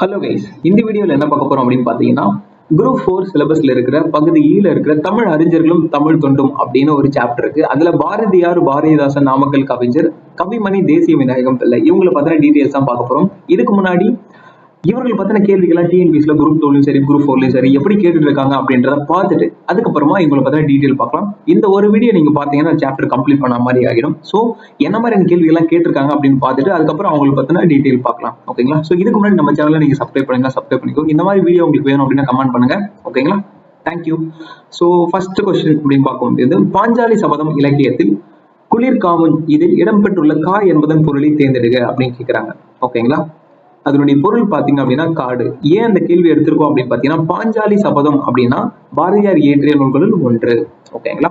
Hello guys இந்த வீடியோவில் என்ன பார்க்க போறோம் அப்படின்னு பார்த்தீங்கன்னா குரூப் ஃபோர் சிலபஸ்ல இருக்கிற பகுதி e ஈல இருக்கிற தமிழ் அறிஞர்களும் தமிழ் தொண்டும் அப்படின்னு ஒரு சாப்டர் இருக்கு. அதுல பாரதியார் பாரதிதாசன் நாமக்கல் கவிஞர் கவிமணி தேசிய விநாயகம் பிள்ளை இவங்களை பத்தின டீட்டெயில்ஸ் தான் பார்க்க போறோம். இதுக்கு முன்னாடி இவர்கள் பத்தின கேள்விகள்லாம் டிஎன்பிஎஸ்ல குரூப் டூலையும் சரி குரூப் ஃபோர்லையும் சரி எப்படி கேட்டுட்டு இருக்காங்க அப்படின்றத பார்த்துட்டு அதுக்கப்புறமா இவங்களை பத்தின டீடைல் பார்க்கலாம். இந்த ஒரு வீடியோ நீங்க பாத்தீங்கன்னா சாப்டர் கம்ப்ளீட் பண்ண மாதிரி ஆகிடும். ஸோ என்ன மாதிரியான கேள்விகள்லாம் கேட்டிருக்காங்க அப்படின்னு பார்த்துட்டு அதுக்கப்புறம் அவங்களுக்கு பத்தின டீடைல் பார்க்கலாம். ஓகேங்களா ஸோ இதுக்கு முன்னாடி நம்ம சேனலை நீங்க சப்ஸ்கிரைப் பண்ணுங்க சப்ஸ்கிரைப் பண்ணிக்கோ இந்த மாதிரி வீடியோ உங்களுக்கு வேணும் அப்படின்னா கமெண்ட் பண்ணுங்க. ஓகேங்களா தேங்க்யூ ஸோ ஃபர்ஸ்ட் கொஸ்டின் அப்படின்னு பார்க்க வேண்டியது பாஞ்சாலி சபதம் இலக்கியத்தில் குளிர்காமன் இதில் இடம்பெற்றுள்ள கா என்பதன் பொருளை தேர்ந்தெடுக அப்படின்னு கேட்குறாங்க ஓகேங்களா அதனுடைய பொருள் பார்த்தீங்க அப்படின்னா காடு. ஏன் அந்த கேள்வி எடுத்திருக்கோம் அப்படின்னு பார்த்தீங்கன்னா பாஞ்சாலி சபதம் அப்படின்னா பாரதியார் இயற்றிய நூல்களுள் ஒன்று. ஓகேங்களா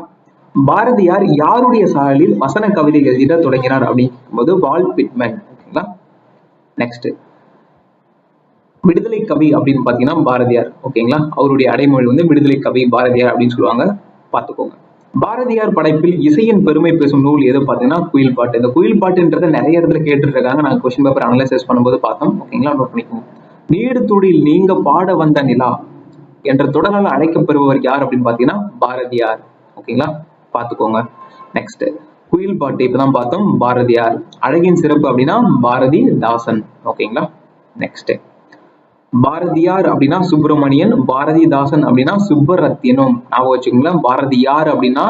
பாரதியார் யாருடைய சாயலில் வசன கவிதை எழுதிட தொடங்கினார் அப்படிங்கும்போது வால் பிட்மேன். ஓகேங்களா நெக்ஸ்ட் விடுதலை கவி அப்படின்னு பாத்தீங்கன்னா பாரதியார். ஓகேங்களா அவருடைய அடைமொழி வந்து விடுதலை கவி பாரதியார் அப்படின்னு சொல்லுவாங்க. பார்த்துக்கோங்க. பாரதியார் படைப்பில் இசையின் பெருமை பேசும் நூல் எது பார்த்தீங்கன்னா குயில் பாட்டு. இந்த குயில் பாட்டுன்றதை நிறைய இடத்துல கேட்டுட்டு இருக்காங்க கொஸ்டின் பேப்பர் அனலைசஸ் பண்ணும்போது பார்த்தோம். ஓகேங்களா நோட் பண்ணிக்கோங்க. நீடு துடியில் நீங்க பாட வந்த நிலா என்ற தொடரால் அழைக்கப்பெறுபவர் யார் அப்படின்னு பார்த்தீங்கன்னா பாரதியார். ஓகேங்களா பார்த்துக்கோங்க. நெக்ஸ்ட் குயில் பாட்டு இப்பதான் பார்த்தோம். பாரதியார். அழகின் சிறப்பு அப்படின்னா பாரதி தாசன். ஓகேங்களா நெக்ஸ்ட் பாரதியார் அப்படின்னா சுப்பிரமணியன் பாரதிதாசன் அப்படின்னா சுப்பரத்தியனும் ஞாபகம் வச்சுக்கோங்களேன் பாரதியார் அப்படின்னா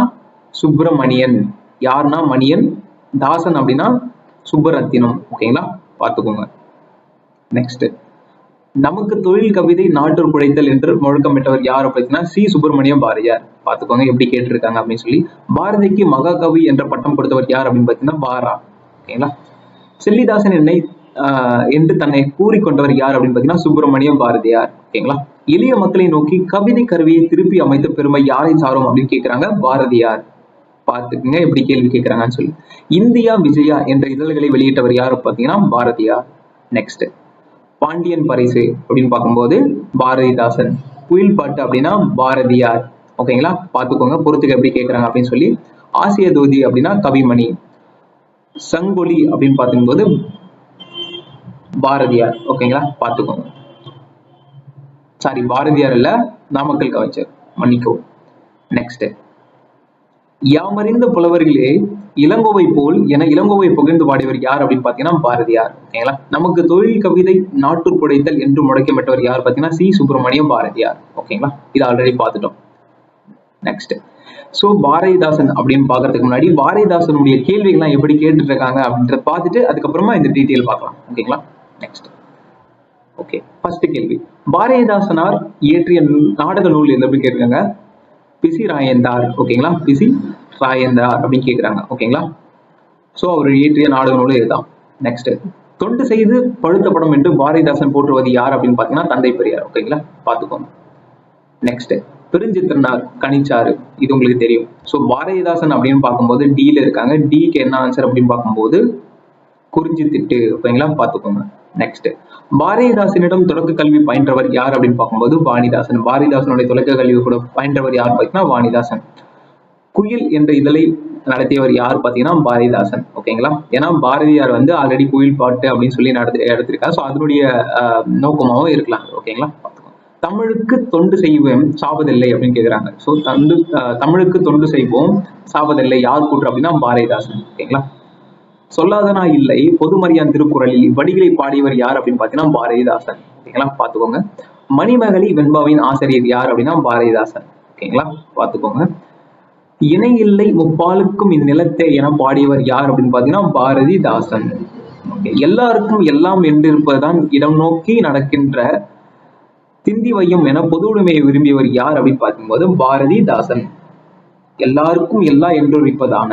சுப்பிரமணியன். யார்னா மணியன் தாசன் அப்படின்னா சுப்பரத்தினம். ஓகேங்களா பார்த்துக்கோங்க. நெக்ஸ்ட் நமக்கு தொழில் கவிதை நாட்டூர் குடைத்தல் என்று முழக்கமிட்டவர் யார் அப்படின்னா சி. சுப்பிரமணியம் பாரதியார். பார்த்துக்கோங்க எப்படி கேட்டிருக்காங்க அப்படின்னு சொல்லி. பாரதிக்கு மகாகவி என்ற பட்டம் கொடுத்தவர் யார் அப்படின்னு பார்த்தீங்கன்னா பாரா. ஓகேங்களா செல்லிதாசன் என்னை என்று தன்னை கூறிக்கொண்டவர் யார் அப்படின்னு பார்த்தீங்கன்னா சுப்பிரமணியம் பாரதியார். ஓகேங்களா? எளிய மக்களை நோக்கி கவிதை கருவியை திருப்பி அமைத்த பெருமை யாரை சாரும் அப்படின்னு கேட்கிறாங்க பாரதியார். பார்த்துக்குங்க எப்படி கேள்வி கேட்கிறாங்கன்னு சொல்லி. இந்தியா விஜயா என்ற இதழ்களை வெளியிட்டவர் யார் பார்த்தீங்கன்னா பாரதியார். நெக்ஸ்ட் பாண்டியன் பரிசு அப்படின்னு பார்க்கும்போது பாரதிதாசன். குயில் பாட்டு அப்படின்னா பாரதியார். ஓகேங்களா? பார்த்துக்கோங்க பொறுத்துக்க எப்படி கேட்குறாங்க அப்படின்னு சொல்லி. ஆசிய தூதி அப்படின்னா கவிமணி. சங்கொலி அப்படின்னு பார்க்கும்போது பாரதியார். ஓகேங்களா? பார்த்துக்கோங்க. சாரி பாரதியார் இல்ல நாமக்கல் கவிஞர் மன்னிக்கவும். நெக்ஸ்ட் யாமறிந்த புலவர்களே இளங்கோவை போல் என இளங்கோவை புகழ்ந்து பாடியவர் யார் அப்படின்னு பாத்தீங்கன்னா பாரதியார். ஓகேங்களா? நமக்கு தொழில் கவிதை நாட்டூர் புடைத்தல் என்று முடக்கப்பட்டவர் யார் பாத்தீங்கன்னா சி. சுப்பிரமணியம் பாரதியார். ஓகேங்களா? இது ஆல்ரெடி பார்த்துட்டோம். நெக்ஸ்ட் ஸோ பாரதிதாசன் அப்படின்னு பார்க்கறதுக்கு முன்னாடி பாரதிதாசனுடைய கேள்விகள்லாம் எப்படி கேட்டுட்டு இருக்காங்க அப்படின்றத பார்த்துட்டு அதுக்கப்புறமா இந்த டீட்டெயில் பார்க்கலாம். ஓகேங்களா? நெக்ஸ்ட் ஓகே ஃபர்ஸ்ட் கேள்வி. பாரதிதாசனார் இயற்றிய நாடக நூல் எது அப்படின்னு கேட்குறாங்க பிசி ராயந்தார். ஓகேங்களா? பிசி ராயந்தார் அப்படின்னு கேட்குறாங்க. ஓகேங்களா? ஸோ அவர் இயற்றிய நாடக நூல் இதுதான். நெக்ஸ்ட் தொண்டு செய்து பழுத்த படம் என்று பாரதிதாசன் போற்றுவது யார் அப்படின்னு பார்த்தீங்கன்னா தந்தை பெரியார். ஓகேங்களா? பார்த்துக்கோங்க. நெக்ஸ்ட் பெருஞ்சித்திரனார் கனிச்சாறு. இது உங்களுக்கு தெரியும். ஸோ பாரதிதாசன் அப்படின்னு பார்க்கும்போது டில இருக்காங்க. டிக்கு என்ன ஆன்சர் அப்படின்னு பார்க்கும்போது குறிஞ்சி திட்டு ஓகேங்களா? பார்த்துக்கோங்க. நெக்ஸ்ட் பாரதிதாசனிடம் தொடக்க கல்வி பயின்றவர் யார் அப்படின்னு பார்க்கும்போது வாணிதாசன். பாரதிதாசனுடைய தொடக்க கல்வி கூட பயின்றவர் யார் பார்த்தீங்கன்னா வாணிதாசன். குயில் என்ற இதழை நடத்தியவர் யார் பார்த்தீங்கன்னா பாரதிதாசன். ஓகேங்களா ஏன்னா பாரதியார் வந்து ஆல்ரெடி குயில் பாட்டு அப்படின்னு சொல்லி நடத்தி எடுத்திருக்காரு. ஸோ அதனுடைய நோக்கமாகவும் இருக்கலாம். ஓகேங்களா தமிழுக்கு தொண்டு செய்வோம் சாவதில்லை அப்படின்னு கேட்குறாங்க ஸோ தண்டு ஆஹ், தமிழுக்கு தொண்டு செய்வோம் சாவதில்லை. யார் கூற்று அப்படின்னா பாரதிதாசன். ஓகேங்களா சொல்லாதனா இல்லை பொதுமறியான் திருக்குறளில் வடிகளை பாடியவர் யார் அப்படின்னு பார்த்தீங்கன்னா பாரதிதாசன். ஓகேங்களா? பார்த்துக்கோங்க. மணிமகளி வெண்பாவின் ஆசிரியர் யார் அப்படின்னா பாரதிதாசன். ஓகேங்களா? பார்த்துக்கோங்க. இணை இல்லை முப்பாலுக்கும் இந்நிலத்தை என பாடியவர் யார் அப்படின்னு பார்த்தீங்கன்னா பாரதிதாசன். எல்லாருக்கும் எல்லாம் என்றிருப்பதுதான் இடம் நோக்கி நடக்கின்ற திந்தி வையம் என பொது உடைமையை விரும்பியவர் யார் அப்படின்னு பார்க்கும்போது பாரதிதாசன். எல்லாருக்கும் எல்லா என்றிருப்பதான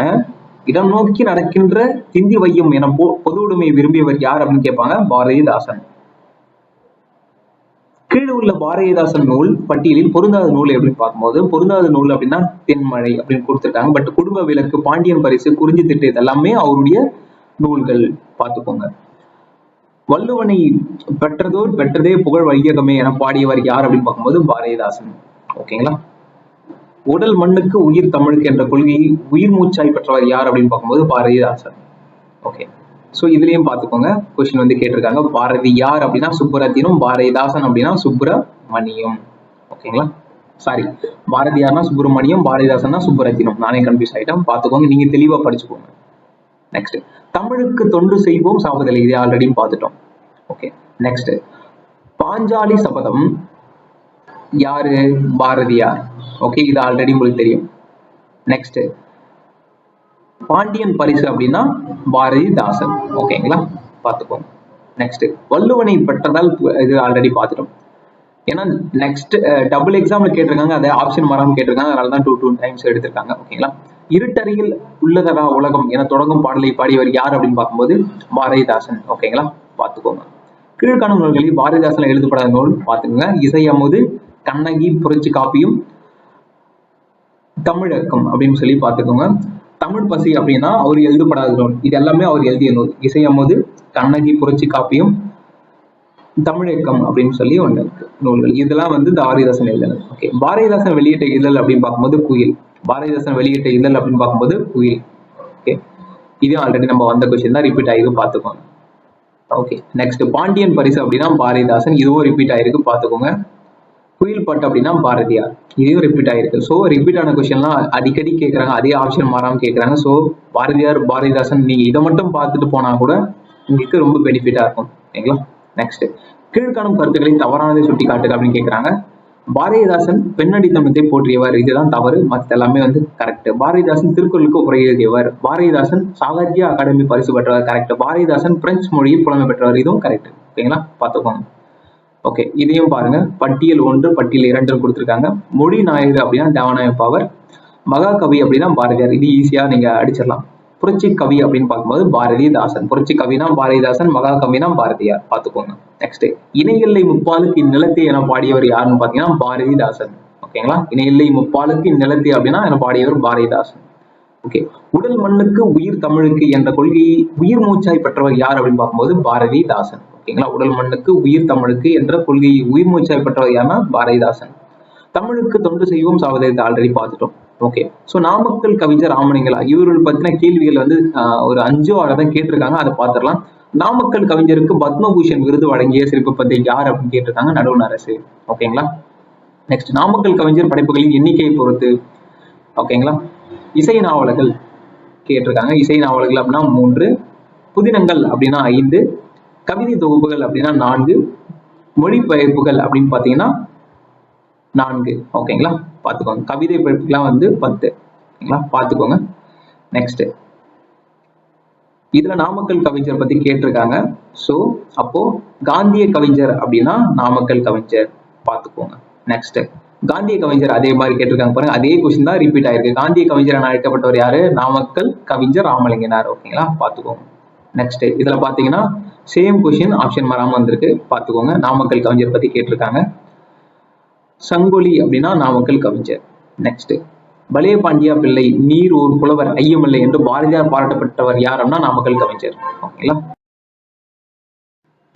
இடம் நோக்கி நடக்கின்ற திந்தி வையம் என பொ- பொது உடைமையை விரும்பியவர் யார் அப்படின்னு கேட்பாங்க? பாரதிதாசன். கீழே உள்ள பாரதிதாசன் நூல் பட்டியலில் பொருந்தாத நூல் எப்படின்னு பார்க்கும்போது பொருந்தாத நூல் அப்படின்னா தென்மழை அப்படின்னு கொடுத்துருக்காங்க. பட் குடும்ப விளக்கு பாண்டியன் பரிசு குறிஞ்சி திட்டு இதெல்லாமே அவருடைய நூல்கள். பார்த்துக்கோங்க. வள்ளுவனை பெற்றதோர் பெற்றதே புகழ் வையகமே என பாடியவர் யார் அப்படின்னு பார்க்கும்போது பாரதிதாசன். ஓகேங்களா? உடல் மண்ணுக்கு உயிர் தமிழுக்கு என்ற கொள்கையை உயிர் மூச்சாய் பெற்றவர் யார் அப்படின்னு பார்க்கும்போது பாரதிதாசன் ஓகே ஸோ இதுலயும் பார்த்துக்கோங்க. கொஸ்டின் வந்து கேட்டிருக்காங்க. பாரதியார் அப்படின்னா சுப்புரத்தினம் பாரதிதாசன் அப்படின்னா சுப்பிரமணியம். ஓகேங்களா சாரி பாரதியார்னா சுப்பிரமணியம் பாரதிதாசன்னா சுப்புரத்தினம். நானே கன்ஃபியூஸ் ஆகிட்டேன் பார்த்துக்கோங்க. நீங்க தெளிவா படிச்சுக்கோங்க. நெக்ஸ்ட் தமிழுக்கு தொண்டு செய்வோம் சாவதில்லை இதே ஆல்ரெடி பார்த்துட்டோம். ஓகே நெக்ஸ்ட் பாஞ்சாலி சபதம் யாரு? பாரதியார். ஓகே இது ஆல்ரெடி உங்களுக்கு தெரியும். நெக்ஸ்ட் பாண்டியன் பரிசு அப்படின்னா பாரதிதாசன். ஓகேங்களா பார்த்துக்கோங்க. நெக்ஸ்ட் வள்ளுவனை பெற்றதால் இது ஆல்ரெடி பார்த்துட்டோம். ஏன்னா நெக்ஸ்ட் டபுள் எக்ஸாம்ல கேட்டிருக்காங்க. அதை ஆப்ஷன் மரம் கேட்டிருக்காங்க. அதனால தான் டூ டூ டைம்ஸ் எடுத்திருக்காங்க. ஓகேங்களா இருட்டறையில் உள்ளதரா உலகம் என தொடங்கும் பாடலை பாடியவர் யார் அப்படின்னு பார்க்கும்போது பாரதிதாசன். ஓகேங்களா பார்த்துக்கோங்க. கீழ்காணும் நூல்களில் பாரதிதாசன் எழுதப்படாத நூல். பார்த்துக்கோங்க. இசை கண்ணகி புரட்சி காப்பியும் தமிழக்கம் அப்படின்னு சொல்லி பார்த்துக்கோங்க. தமிழ் பசி அப்படின்னா அவர் எழுதப்படாத நூல். இது எல்லாமே அவர் எழுதிய நூல். இசை கண்ணகி புரட்சி காப்பியம் தமிழக்கம் அப்படின்னு சொல்லி ஒன்று இருக்கு. நூல்கள். இதெல்லாம் வந்து பாரதிதாசன் எழுதல் ஓகே பாரதிதாசன் வெளியிட்ட இதழ் அப்படின்னு பார்க்கும்போது குயில். பாரதிதாசன் வெளியிட்ட இதழ் அப்படின்னு பார்க்கும்போது குயில். ஓகே இதுவும் ஆல்ரெடி நம்ம வந்த கொஸ்டின் தான் ரிப்பீட் ஆகிருக்கு பார்த்துக்கோங்க. ஓகே நெக்ஸ்ட் பாண்டியன் பரிசு அப்படின்னா பாரதிதாசன். இதுவும் ரிப்பீட் ஆயிருக்கு பார்த்துக்கோங்க. குயில் பாட்டு அப்படின்னா பாரதியார். இதையும் ரிப்பீட் ஆயிருக்கு ஸோ ரிப்பீட் ஆன கொஸ்டின்லாம் அடிக்கடி கேட்குறாங்க அதே ஆப்ஷன் மாறாமல் கேட்குறாங்க ஸோ பாரதியார் பாரதிதாசன் நீங்கள் இதை மட்டும் பார்த்துட்டு போனா கூட உங்களுக்கு ரொம்ப பெனிஃபிட்டாக இருக்கும். ஓகேங்களா நெக்ஸ்ட் கீழ்காணும் கருத்துக்களை தவறானதை சுட்டி காட்டுக அப்படின்னு கேட்குறாங்க பாரதிதாசன் பெண்ணடி தமிழத்தை போற்றியவர். இதுதான் தவறு. மற்ற எல்லாமே வந்து கரெக்ட் பாரதிதாசன் திருக்குறளுக்கு உரை எழுதியவர். பாரதிதாசன் சாகித்ய அகாடமி பரிசு பெற்றவர். கரெக்ட் பாரதிதாசன் பிரெஞ்சு மொழியில் புலமை பெற்றவர். இதுவும் கரெக்ட் ஓகேங்களா பார்த்துக்கோங்க. ஓகே இதையும் பாருங்க. பட்டியல் ஒன்று பட்டியல் இரண்டு கொடுத்துருக்காங்க. மொழி நாயகர் அப்படின்னா தேவநாய பவர் மகாகவி அப்படின்னா பாரதியார். இது ஈஸியா நீங்க அடிச்சிடலாம். புரட்சி கவி அப்படின்னு பார்க்கும்போது பாரதிதாசன். புரட்சி கவினா பாரதிதாசன் மகாகவினா பாரதியார். பார்த்துக்கோங்க. நெக்ஸ்ட் இணையில்லை முப்பாலுக்கு இந்நிலத்தை என பாடியவர் யாருன்னு பார்த்தீங்கன்னா பாரதிதாசன். ஓகேங்களா இணையில்லை முப்பாலுக்கு இந்நிலத்தை அப்படின்னா என பாடியவர் பாரதிதாசன். ஓகே உடல் மண்ணுக்கு உயிர் தமிழுக்கு என்ற கொள்கையை உயிர் மூச்சாய் பெற்றவர் யார் அப்படின்னு பார்க்கும்போது பாரதிதாசன். ஓகேங்களா உடல் மண்ணுக்கு உயிர் தமிழுக்கு என்ற கொள்கையை உயிர் மூச்சாய் பெற்றவர் யாருன்னா பாரதிதாசன். தமிழுக்கு தொண்டு செய்வோம் சாவதத்தை ஆல்ரெடி பார்த்துட்டோம். ஓகே ஸோ நாமக்கல் கவிஞர் ராமலிங்கலா இவர்கள் பத்தின கேள்விகள் வந்து ஒரு அஞ்சோ ஆறு தான் கேட்டிருக்காங்க. அதை பார்த்துடலாம். நாமக்கல் கவிஞருக்கு பத்மபூஷன் விருது வழங்கிய சிறப்பு யார் அப்படின்னு கேட்டிருக்காங்க? நடுவண் அரசு. ஓகேங்களா நெக்ஸ்ட் நாமக்கல் கவிஞர் படைப்புகளின் எண்ணிக்கையை பொறுத்து. ஓகேங்களா இசை நாவல்கள் கேட்டிருக்காங்க. இசை நாவல்கள் அப்படின்னா மூன்று புதினங்கள் அப்படின்னா ஐந்து கவிதை தொகுப்புகள் அப்படின்னா நான்கு மொழிபெயர்ப்புகள் அப்படின்னு பார்த்தீங்கன்னா நான்கு. ஓகேங்களா? பார்த்துக்கோங்க. கவிதை படைப்புகள்லாம் வந்து பத்து. ஓகேங்களா? பார்த்துக்கோங்க. நெக்ஸ்ட் இதுல நாமக்கல் கவிஞர் பத்தி கேட்டிருக்காங்க. ஸோ அப்போ காந்திய கவிஞர் அப்படின்னா நாமக்கல் கவிஞர். பார்த்துக்கோங்க. நெக்ஸ்ட் காந்திய கவிஞர் அதே மாதிரி கேட்டிருக்காங்க பாருங்க. அதே கொஸ்டின் தான் ரிப்பீட் ஆயிருக்கு. காந்திய கவிஞர் என அழைக்கப்பட்டவர் யாரு? நாமக்கல் கவிஞர் ராமலிங்கனார். ஓகேங்களா? பார்த்துக்கோங்க. நெக்ஸ்ட் இதுல பாத்தீங்கன்னா சேம் கொஷின் ஆப்ஷன் வராம வந்திருக்கு. பார்த்துக்கோங்க. நாமக்கல் கவிஞர் பற்றி கேட்டிருக்காங்க. சங்கொலி அப்படின்னா நாமக்கல் கவிஞர். நெக்ஸ்ட் பலே பாண்டியா பிள்ளை நீர் ஒரு புலவர் ஐயமில்லை என்று பாரதியார் பாராட்டப்பட்டவர் யார் அப்படின்னா நாமக்கல் கவிஞர். ஓகேங்களா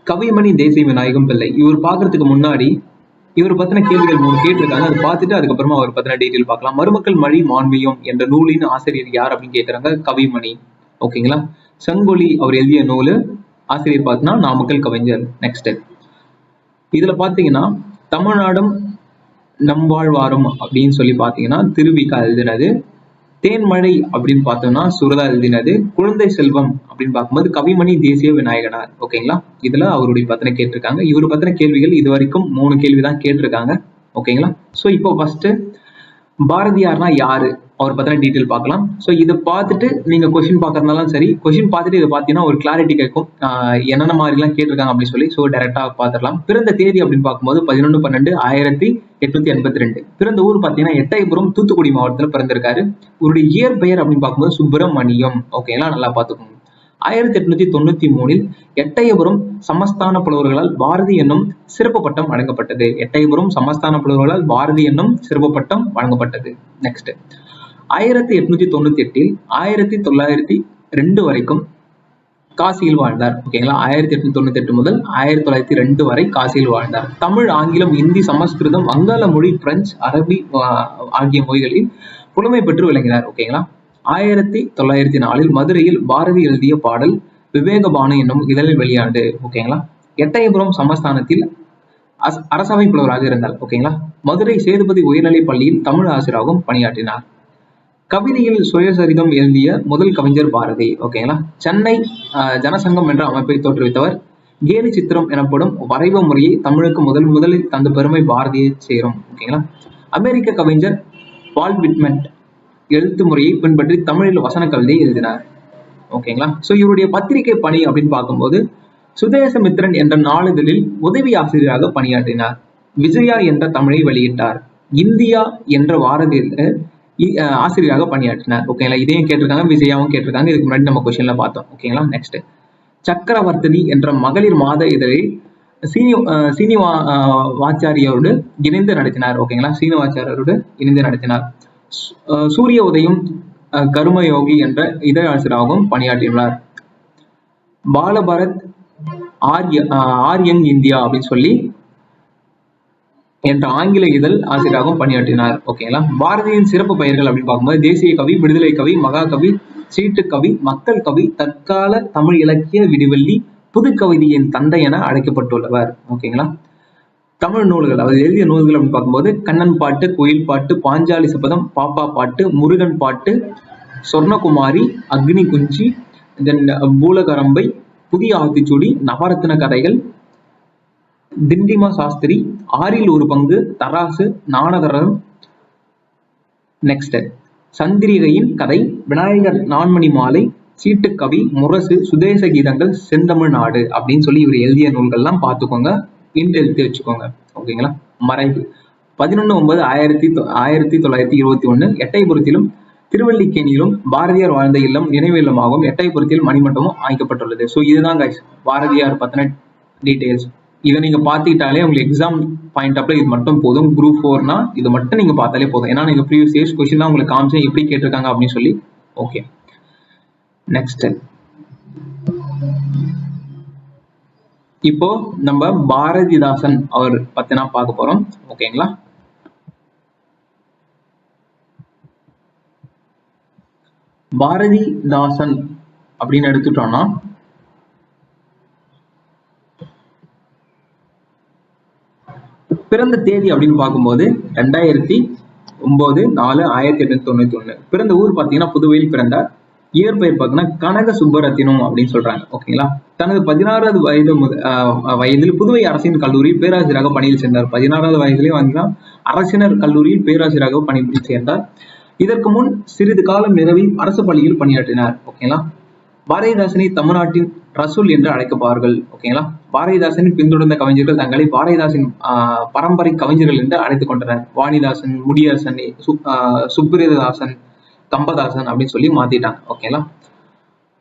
கவிமணி தேசிய விநாயகம் பிள்ளை. இவர் பார்க்கறதுக்கு முன்னாடி இவர் பத்தின கேள்விகள் மூணு கேட்டிருக்காங்க. அதை பார்த்துட்டு அதுக்கப்புறமா அவர் பத்தின டீட்டெயில் பார்க்கலாம். மருமக்கள் மழை மாண்பியம் என்ற நூலின் ஆசிரியர் யார் அப்படின்னு கேட்குறாங்க கவிமணி. ஓகேங்களா சங்கொலி அவர் எழுதிய நூலு ஆசிரியர் பார்த்தீங்கன்னா நாமக்கல் கவிஞர் நெக்ஸ்ட் இதுல பாத்தீங்கன்னா தமிழ்நாடும் நம்வாழ்வாரும் அப்படின்னு சொல்லி பாத்தீங்கன்னா திருவிக்கா எழுதினது தேன்மழை அப்படின்னு பார்த்தோம்னா சுரதா எழுதினது குழந்தை செல்வம் அப்படின்னு பார்க்கும்போது கவிமணி தேசிய விநாயகனார். ஓகேங்களா இதுல அவருடைய பத்தின கேட்டிருக்காங்க. இவர் பத்தின கேள்விகள் இது வரைக்கும் மூணு கேள்வி தான் கேட்டிருக்காங்க ஓகேங்களா ஸோ இப்போ ஃபர்ஸ்ட் பாரதியார்னா யாரு? அவர் பத்தின டீட்டெயில் பார்க்கலாம். ஸோ இதை பார்த்துட்டு நீங்க கொஷின் பார்க்குறதுனாலும் சரி கொஷின் பார்த்துட்டு இதை பார்த்தீங்கன்னா ஒரு கிளாரிட்டி கேட்கும். என்னென்ன மாதிரிலாம் கேட்டிருக்காங்க அப்படின்னு சொல்லி ஸோ டேரக்டா பார்த்துடலாம். பிறந்த தேதி அப்படின்னு பார்க்கும்போது பதினொன்று பன்னெண்டு ஆயிரத்தி எட்நூத்தி எண்பத்தி ரெண்டு பிறந்த ஊர் பார்த்தீங்கன்னா எட்டயபுரம் தூத்துக்குடி மாவட்டத்தில் பிறந்திருக்காரு. இவருடைய இயற்பெயர் அப்படின்னு பார்க்கும்போது சுப்பிரமணியம். ஓகேங்களா நல்லா பார்த்துக்கோங்க. ஆயிரத்தி எட்நூத்தி தொண்ணூத்தி மூணில் எட்டயபுரம் சமஸ்தான புலவர்களால் பாரதி என்னும் சிறப்பு பட்டம் வழங்கப்பட்டது. எட்டயபுரம் சமஸ்தான புலவர்களால் பாரதி என்னும் சிறப்பு பட்டம் வழங்கப்பட்டது. நெக்ஸ்ட் ஆயிரத்தி எட்நூத்தி தொண்ணூத்தி எட்டில் ஆயிரத்தி தொள்ளாயிரத்தி ரெண்டு வரைக்கும் காசியில் வாழ்ந்தார். ஓகேங்களா ஆயிரத்தி எட்நூத்தி தொண்ணூத்தி எட்டு முதல் ஆயிரத்தி தொள்ளாயிரத்தி ரெண்டு வரை காசியில் வாழ்ந்தார். தமிழ் ஆங்கிலம் இந்தி சமஸ்கிருதம் வங்காள மொழி பிரெஞ்சு அரபி ஆகிய மொழிகளில் புலமை பெற்று விளங்கினார். ஓகேங்களா ஆயிரத்தி தொள்ளாயிரத்தி நாலில் மதுரையில் பாரதி எழுதிய பாடல் விவேகபானு என்னும் இதழில் வெளியானது. ஓகேங்களா எட்டயபுரம் சமஸ்தானத்தில் அஸ்- அரசவை புலவராக இருந்தார். ஓகேங்களா மதுரை சேதுபதி உயர்நிலைப் பள்ளியில் தமிழ் ஆசிரியராகவும் பணியாற்றினார். கவிதையில் சுயசரிதம் எழுதிய முதல் கவிஞர் பாரதி ஓகேங்களா சென்னை ஜனசங்கம் என்ற அமைப்பை தோற்றுவித்தவர். கேலி சித்திரம் எனப்படும் வரைவு முறையை தமிழுக்கு முதல் முதலில் தந்த பெருமை பாரதியை சேரும் ஓகேங்களா அமெரிக்க கவிஞர் பால் விட்மெண்ட் எழுத்து முறையை பின்பற்றி தமிழில் வசன கவிதை எழுதினார் ஓகேங்களா சோ இவருடைய பத்திரிகை பணி அப்படின்னு பார்க்கும்போது சுதேசமித்திரன் என்ற நாளிதழில் உதவி ஆசிரியராக பணியாற்றினார். விஜயா என்ற தமிழை வெளியிட்டார். இந்தியா என்ற வாரதியில் ஆசிரியராக பணியாற்றினார். ஓகேங்களா இதையும் கேட்டிருக்காங்க விஜயாவும் கேட்டிருக்காங்க. இதுக்கு முன்னாடி நம்ம கொஸ்டின்ல பார்த்தோம். ஓகேங்களா நெக்ஸ்ட் சக்கரவர்த்தினி என்ற மகளிர் மாத இதழில் சீனி அஹ் சீனிவா வாச்சாரியோடு இணைந்து நடத்தினார். ஓகேங்களா சீனிவாச்சாரியோடு இணைந்து நடத்தினார். சு- சூரிய உதயம் அஹ் கருமயோகி என்ற இதழாசிரியராகவும் பணியாற்றியுள்ளார். பாலபாரத் ஆர்ய அஹ் ஆர்யன் இந்தியா அப்படின்னு சொல்லி என்ற ஆங்கில இதழ் ஆசிரியராகவும் பணியாற்றினார். ஓகேங்களா பாரதியின் சிறப்பு பெயர்கள் அப்படின்னு பார்க்கும்போது தேசிய கவி விடுதலை கவி மகாகவி சீட்டு கவி மக்கள் கவி தற்கால தமிழ் இலக்கிய விடுவெள்ளி புது கவிதையின் தந்தை என அழைக்கப்பட்டுள்ளவர். ஓகேங்களா தமிழ் நூல்கள் அவர் எழுதிய நூல்கள் அப்படின்னு பார்க்கும்போது கண்ணன் பாட்டு குயில் பாட்டு பாஞ்சாலி சபதம் பாப்பா பாட்டு முருகன் பாட்டு சொர்ணகுமாரி அக்னி குஞ்சி தென் பூலகரம்பை புதிய ஆத்திச்சூடி நவரத்ன கதைகள் திண்டிமா சாஸ்திரி ஆறில் ஒரு பங்கு தராசு நாணதரம் நெக்ஸ்ட் சந்திரிகையின் கதை விநாயகர் நான்மணி மாலை சீட்டுக்கவி முரசு சுதேச கீதங்கள் செந்தமிழ் நாடு அப்படின்னு சொல்லி இவர் எழுதிய நூல்கள்லாம் பார்த்துக்கோங்க. இன்று எழுதி வச்சுக்கோங்க. ஓகேங்களா? மறைவு. பதினொன்று ஒன்பது ஆயிரத்தி ஆயிரத்தி தொள்ளாயிரத்தி இருபத்தி ஒன்று எட்டயபுரத்திலும் திருவள்ளிக்கேணியிலும் பாரதியார் வாழ்ந்த இல்லம் நினைவு இல்லமாகவும் எட்டயபுரத்தில் மணிமண்டமும் அமைக்கப்பட்டுள்ளது. ஸோ இதுதான் பாரதியார் பத்தின டீட்டெயில்ஸ் இதை நீங்க பார்த்துக்கிட்டாலே உங்களுக்கு எக்ஸாம் பாயிண்ட் அப்ல இது மட்டும் போதும். குரூப் ஃபோர்னா இது மட்டும் நீங்க பார்த்தாலே போதும். ஏன்னா நீங்கள் ப்ரீவியஸ் இயர்ஸ் கொஸ்டின் தான் உங்களுக்கு காமிச்சு எப்படி கேட்டிருக்காங்க அப்படின்னு சொல்லி. ஓகே நெக்ஸ்ட் இப்போ நம்ம பாரதிதாசன் அவர் பத்தினா பார்க்க போறோம். ஓகேங்களா பாரதிதாசன் அப்படின்னு எடுத்துட்டோம்னா பிறந்த தேதி அப்படின்னு பார்க்கும்போது ரெண்டாயிரத்தி ஒன்பது நாலு ஆயிரத்தி எட்நூத்தி தொண்ணூத்தி ஒண்ணு. பிறந்த ஊர் பாத்தீங்கன்னா புதுவையில் பிறந்தார் இயற்பெயர் பார்த்தீங்கன்னா கனக சுப்பரத்தினம் அப்படின்னு சொல்றாங்க. ஓகேங்களா? தனது பதினாறாவது வயது வயதில் புதுவை அரசின் கல்லூரியில் பேராசிரியராக பணியில் சேர்ந்தார். பதினாறாவது வயதிலே வாங்கினா அரசினர் கல்லூரியில் பேராசிரியராக பணியில் சேர்ந்தார். இதற்கு முன் சிறிது காலம் நிறவி அரசு பள்ளியில் பணியாற்றினார். ஓகேங்களா? பாரதிதாசனை தமிழ்நாட்டின் ரசூல் என்று அழைக்கப்பார்கள் ஓகேங்களா பாரதிதாசனின் பின்தொடர்ந்த கவிஞர்கள் தங்களை பாரதிதாசன் ஆஹ், பரம்பரை கவிஞர்கள் என்று அழைத்துக் கொண்டனர். வாணிதாசன் முடியரசன் சு- கம்பதாசன் அப்படின்னு சொல்லி மாத்திட்டாங்க ஓகேங்களா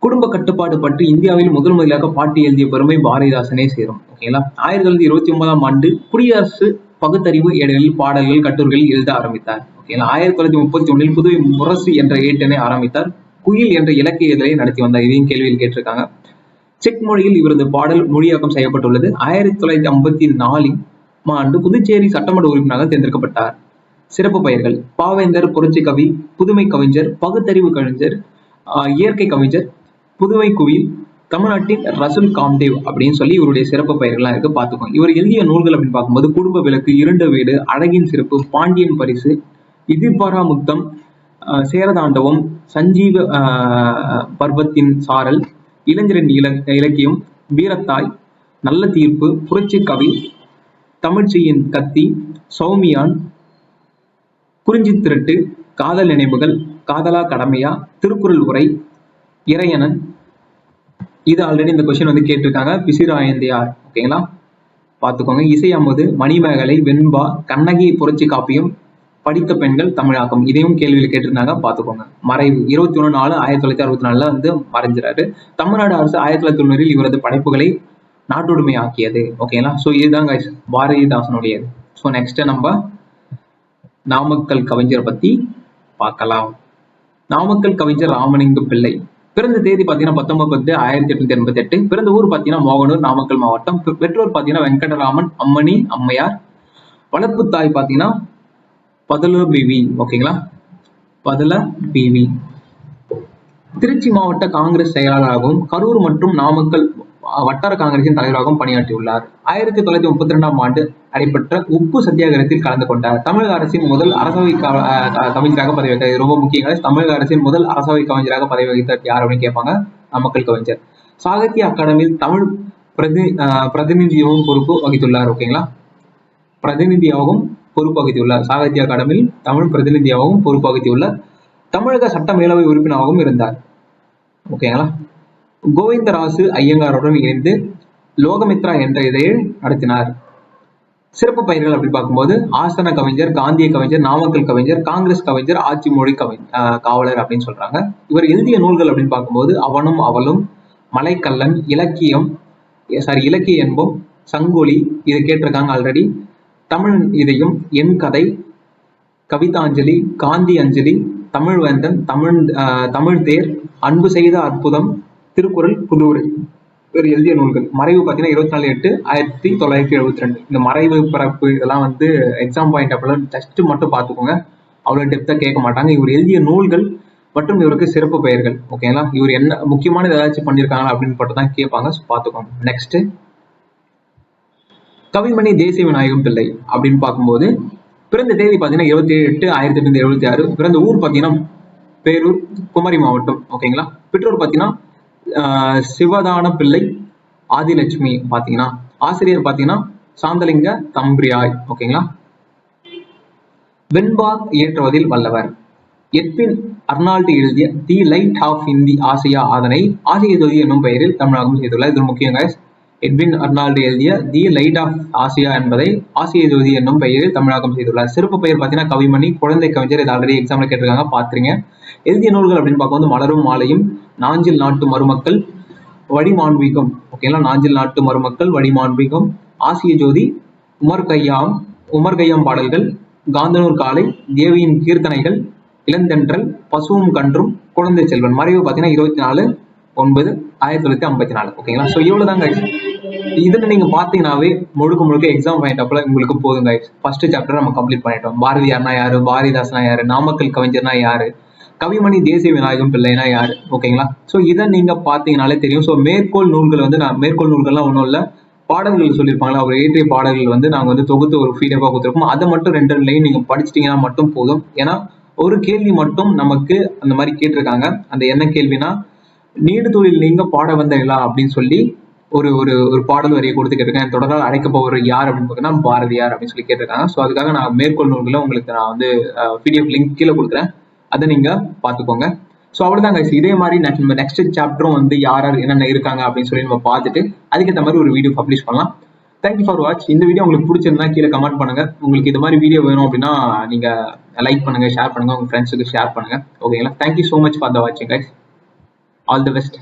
குடும்ப கட்டுப்பாடு பற்றி இந்தியாவில் முதல் முதலாக பாட்டு எழுதிய பெருமை பாரதிதாசனே சேரும் ஓகேங்களா ஆயிரத்தி தொள்ளாயிரத்தி இருபத்தி ஒன்பதாம் ஆண்டு குடியரசு பகுத்தறிவு ஏடலில் பாடல்கள் கட்டுரைகள் எழுத ஆரம்பித்தார் ஓகேங்களா ஆயிரத்தி தொள்ளாயிரத்தி முப்பத்தி ஒன்றில் புதுவை முரசு என்ற ஏட்டனை ஆரம்பித்தார். குயில் என்ற இலக்கிய இதழை நடத்தி வந்தார். இதையும் கேள்வியில் கேட்டிருக்காங்க. செக் மொழியில் இவரது பாடல் மொழியாக்கம் செய்யப்பட்டுள்ளது. ஆயிரத்தி தொள்ளாயிரத்தி ஐம்பத்தி நாலில் ஆண்டு புதுச்சேரி சட்டமன்ற உறுப்பினராக தேர்ந்தெடுக்கப்பட்டார். சிறப்பு பெயர்கள் பாவேந்தர் புரட்சி கவி புதுமை கவிஞர் பகுத்தறிவு கவிஞர் ஆஹ் இயற்கை கவிஞர் புதுமை குயில் தமிழ்நாட்டின் ரசுல் காம்தேவ் அப்படின்னு சொல்லி இவருடைய சிறப்பு பெயர்கள்லாம் இருக்கு. பார்த்துக்கோங்க. இவர் எழுதிய நூல்கள் அப்படின்னு பார்க்கும்போது குடும்ப விளக்கு இருண்ட வீடு அழகின் சிறப்பு பாண்டியன் பரிசு எதிர்பாரா முத்தம் ஆஹ் சேரதாண்டவம் சஞ்சீவ ஆஹ் பர்வத்தின் சாரல் இளைஞரின் இல இலக்கியம் வீரத்தாய் நல்ல தீர்ப்பு புரட்சி கவி தமிழ்ச்சியின் கத்தி சௌமியான் குறிஞ்சி திரட்டு காதல் நினைவுகள் காதலா கடமையா திருக்குறள் உரை இறையனன். இது ஆல்ரெடி இந்த கொஸ்டின் வந்து கேட்டிருக்காங்க. பிசிராயந்தியார் ஓகேங்களா பார்த்துக்கோங்க. இசை அமுது மணிமேகலை வெண்பா கண்ணகி புரட்சி காப்பியம் படித்த பெண்கள் தமிழாக்கம். இதையும் கேள்வியில் கேட்டிருந்தாங்க. பார்த்துக்கோங்க. மறைவு. இருபத்தி ஒன்று நாலு ஆயிரத்தி தொள்ளாயிரத்தி அறுபத்தி நாலில் வந்து மறைஞ்சிறாரு. தமிழ்நாடு அரசு ஆயிரத்தி தொள்ளாயிரத்தி தொண்ணூறில் இவரது படைப்புகளை நாட்டுடைமை ஆக்கியது ஓகேங்களா ஸோ இதுதான் கைஸ் பாரதிதாசனுடையது. ஸோ நெக்ஸ்ட் நம்ம நாமக்கல் கவிஞரை பத்தி பார்க்கலாம். நாமக்கல் கவிஞர் ராமலிங்க பிள்ளை. பிறந்த தேதி பார்த்தீங்கன்னா பத்தொன்பது பத்து ஆயிரத்தி எட்நூத்தி எண்பத்தி எட்டு பிறந்த ஊர் பார்த்தீங்கன்னா மோகனூர் நாமக்கல் மாவட்டம். பெற்றோர் பார்த்தீங்கன்னா வெங்கடராமன் அம்மணி அம்மையார். வளர்ப்பு தாய் பார்த்தீங்கன்னா பதல பிவி. ஓகேங்களா? பதல பிவி. திருச்சி மாவட்ட காங்கிரஸ் செயலாளராகவும் கரூர் மற்றும் நாமக்கல் அஹ், வட்டார காங்கிரசின் தலைவராகவும் பணியாற்றியுள்ளார். ஆயிரத்தி தொள்ளாயிரத்தி முப்பத்தி ரெண்டாம் ஆண்டு நடைபெற்ற உப்பு சத்தியாகிரகத்தில் கலந்து கொண்டார். தமிழக அரசின் முதல் அரசவை அஹ், கவிஞராக பதவி வகித்தார் ரொம்ப முக்கியங்க. தமிழக அரசின் முதல் அரசவை கவிஞராக பதவி வகித்தார் யார் அப்படின்னு கேட்பாங்க? நாமக்கல் கவிஞர். சாகித்ய அகாடமியில் தமிழ் பிரதி பிரதிநிதியாகவும் பொறுப்பு வகித்துள்ளார். ஓகேங்களா? பிரதிநிதியாகவும் பொறுப்பு சாகித்ய அகாடமியில் தமிழ் பிரதிநிதியாகவும் பொறுப்பு தமிழக சட்ட மேலவை உறுப்பினராகவும் இருந்தார். ஓகேங்களா கோவிந்தராசு ஐயங்காருடன் இணைந்து லோகமித்ரா என்ற இதழை நடத்தினார். சிறப்பு பயிர்கள் அப்படி பார்க்கும்போது ஆசன கவிஞர் காந்திய கவிஞர் நாமக்கல் கவிஞர் காங்கிரஸ் கவிஞர் ஆட்சி மொழி கவி காவலர் அப்படின்னு சொல்றாங்க. இவர் எழுதிய நூல்கள் அப்படின்னு பார்க்கும்போது அவனும் அவளும் மலைக்கல்லன் இலக்கியம் சாரி இலக்கிய என்பம் சங்கொலி இதை கேட்டிருக்காங்க ஆல்ரெடி தமிழ் இதையும் என் கதை கவிதாஞ்சலி காந்தி அஞ்சலி தமிழ்வேந்தன் தமிழ் தமிழ் தேர் அன்பு செய்த அற்புதம் திருக்குறள் புதுவுரை இவர் எழுதிய நூல்கள். மறைவு பார்த்தீங்கன்னா இருபத்தி நாலு எட்டு ஆயிரத்தி தொள்ளாயிரத்தி எழுபத்தி ரெண்டு இந்த மறைவு பிறப்பு இதெல்லாம் வந்து எக்ஸாம் பாயிண்ட் அப்பெல்லாம் ஜஸ்ட் மட்டும் பார்த்துக்கோங்க. அவ்வளோ டெப்த்தாக கேட்க மாட்டாங்க. இவர் எழுதிய நூல்கள் மற்றும் இவருக்கு சிறப்பு பெயர்கள். ஓகேங்களா இவர் என்ன முக்கியமான ஏதாச்சும் பண்ணியிருக்காங்களா அப்படின்னு மட்டும் தான் கேட்பாங்க. ஸோ பார்த்துக்கோங்க. நெக்ஸ்ட்டு கவிமணி தேசிய விநாயகம் பிள்ளை அப்படின்னு பார்க்கும்போது பிறந்த தேதி பார்த்தீங்கன்னா இருபத்தி எட்டு ஆயிரத்தி எட்நூத்தி எழுபத்தி ஆறு. பிறந்த ஊர் பார்த்தீங்கன்னா பேரூர் குமரி மாவட்டம் ஓகேங்களா பெற்றோர் பார்த்தீங்கன்னா சிவதான பிள்ளை ஆதிலட்சுமி பார்த்தீங்கன்னா ஆசிரியர் பார்த்தீங்கன்னா சாந்தலிங்க தம்பிரியாய் ஓகேங்களா வெண்பா இயற்றுவதில் வல்லவர். எட்வின் அர்னால்டு எழுதிய தி லைட் ஆஃப் இந்தி ஆசியா அதனை ஆசிய தொகுதி என்னும் பெயரில் தமிழாக்கம் செய்துள்ளார். இது முக்கியம். எட்வின் அர்னால்டு எழுதிய தி லைட் ஆஃப் ஆசியா என்பதை ஆசிய ஜோதி என்னும் பெயரில் தமிழாக்கம் செய்துள்ளார். சிறப்பு பெயர் பார்த்தீங்கன்னா கவிமணி குழந்தை கவிஞர். இது ஆல்ரெடி எக்ஸாம்ல கேட்டிருக்காங்க. பார்த்துருங்க. எழுதிய நூல்கள் அப்படின்னு பார்க்கும்போது மலரும் மாலையும் நாஞ்சில் நாட்டு மருமக்கள் வழிமாண்பீகம் ஓகேங்களா நாஞ்சில் நாட்டு மருமக்கள் வழிமாண்பீகம் ஆசிய ஜோதி உமர் கையாம் உமர் கையாம் பாடல்கள் காந்தனூர் காலை தேவியின் கீர்த்தனைகள் இளந்தென்றல் பசுவும் கன்றும் குழந்தை செல்வன். மறைவு பார்த்தீங்கன்னா இருபத்தி நாலு ஒன்பது ஆயிரத்தி தொள்ளாயிரத்தி ஐம்பத்தி நாலு. ஓகேங்களா ஸோ இவ்வளோதாங்க இதுல நீங்க பார்த்தீங்கன்னாவே முழுக்க முழுக்க எக்ஸாம் பாயிண்ட் உங்களுக்கு போதுங்க ஃபர்ஸ்ட் சாப்டர் நம்ம கம்ப்ளீட் பண்ணிட்டோம். பாரதியார்னா யாரு? பாரதிதாசனா யாரு? நாமக்கல் கவிஞர்னா யாரு? கவிமணி தேசிய விநாயகம் பிள்ளைனா யாரு? ஓகேங்களா ஸோ இதை நீங்க பார்த்தீங்கனாலே தெரியும். ஸோ மேற்கோள் நூல்கள் வந்து நான் மேற்கோள் நூல்கள்லாம் ஒன்றும் இல்லை. பாடல்கள் சொல்லியிருப்பாங்களா? அவர் ஏற்றிய பாடல்கள் வந்து நாங்கள் வந்து தொகுத்து ஒரு ஃபீடப்பாக கொடுத்துருப்போம் அதை மட்டும் ரெண்டு ரெண்டு லைன் நீங்கள் படிச்சிட்டீங்கன்னா மட்டும் போதும். ஏன்னா ஒரு கேள்வி மட்டும் நமக்கு அந்த மாதிரி கேட்டிருக்காங்க. அந்த என்ன கேள்வினா நீடு தொழில் நீங்க பாட வந்தீங்களா அப்படின்னு சொல்லி ஒரு ஒரு ஒரு பாடல் வரியை கொடுத்து கேட்டிருக்கேன் தொடரால் அழைக்கப்பவர் யார் அப்படின்னு பார்த்தீங்கன்னா பாரதியார் அப்படின்னு சொல்லி கேட்டிருக்காங்க. ஸோ அதுக்காக நான் மேற்கோள் நூல்களை உங்களுக்கு நான் வந்து பிடிஎஃப் லிங்க் கீழே கொடுக்குறேன். அதை நீங்க பார்த்துக்கோங்க. ஸோ அவ்வளோதான் இதே மாதிரி நம்ம நெக்ஸ்ட் சாப்டரும் வந்து யார் யார் என்னென்ன இருக்காங்க அப்படின்னு சொல்லி நம்ம பார்த்துட்டு அதுக்கேற்ற மாதிரி ஒரு வீடியோ பப்ளிஷ் பண்ணலாம். தேங்க்யூ ஃபார் வாட்ச் இந்த வீடியோ உங்களுக்கு பிடிச்சிருந்தா கீழே கமெண்ட் பண்ணுங்க. உங்களுக்கு இது மாதிரி வீடியோ வேணும் அப்படின்னா நீங்க லைக் பண்ணுங்க ஷேர் பண்ணுங்க. உங்க ஃப்ரெண்ட்ஸுக்கு ஷேர் பண்ணுங்க. ஓகேங்களா thank you so much for the வாட்சிங் கைஸ் ஆல் தி பெஸ்ட்